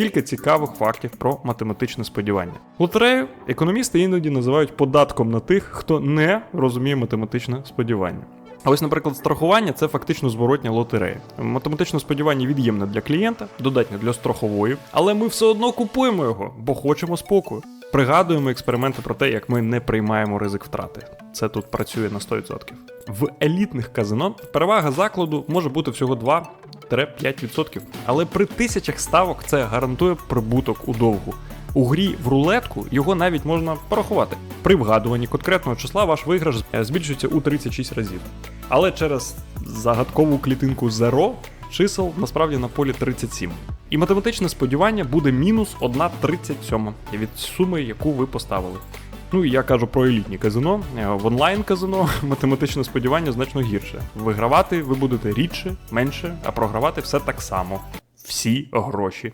Кілька цікавих фактів про математичне сподівання. Лотерею економісти іноді називають податком на тих, хто не розуміє математичне сподівання. А ось, наприклад, страхування це фактично зворотня лотерея. Математичне сподівання від'ємне для клієнта, додатнє для страхової, але ми все одно купуємо його, бо хочемо спокою. Пригадуємо експерименти про те, як ми не приймаємо ризик втрати. Це тут працює на 100%. В елітних казино перевага закладу може бути всього 2-5%, але при тисячах ставок це гарантує прибуток у довгу. У грі в рулетку його навіть можна порахувати. При вгадуванні конкретного числа ваш виграш е, збільшується у 36 разів. Але через загадкову клітинку Zero чисел насправді на полі 37. І математичне сподівання буде мінус 1,37 від суми, яку ви поставили. Ну я кажу про елітні казино. Е, В онлайн казино математичне сподівання значно гірше. Вигравати ви будете рідше, менше, а програвати все так само. Всі гроші.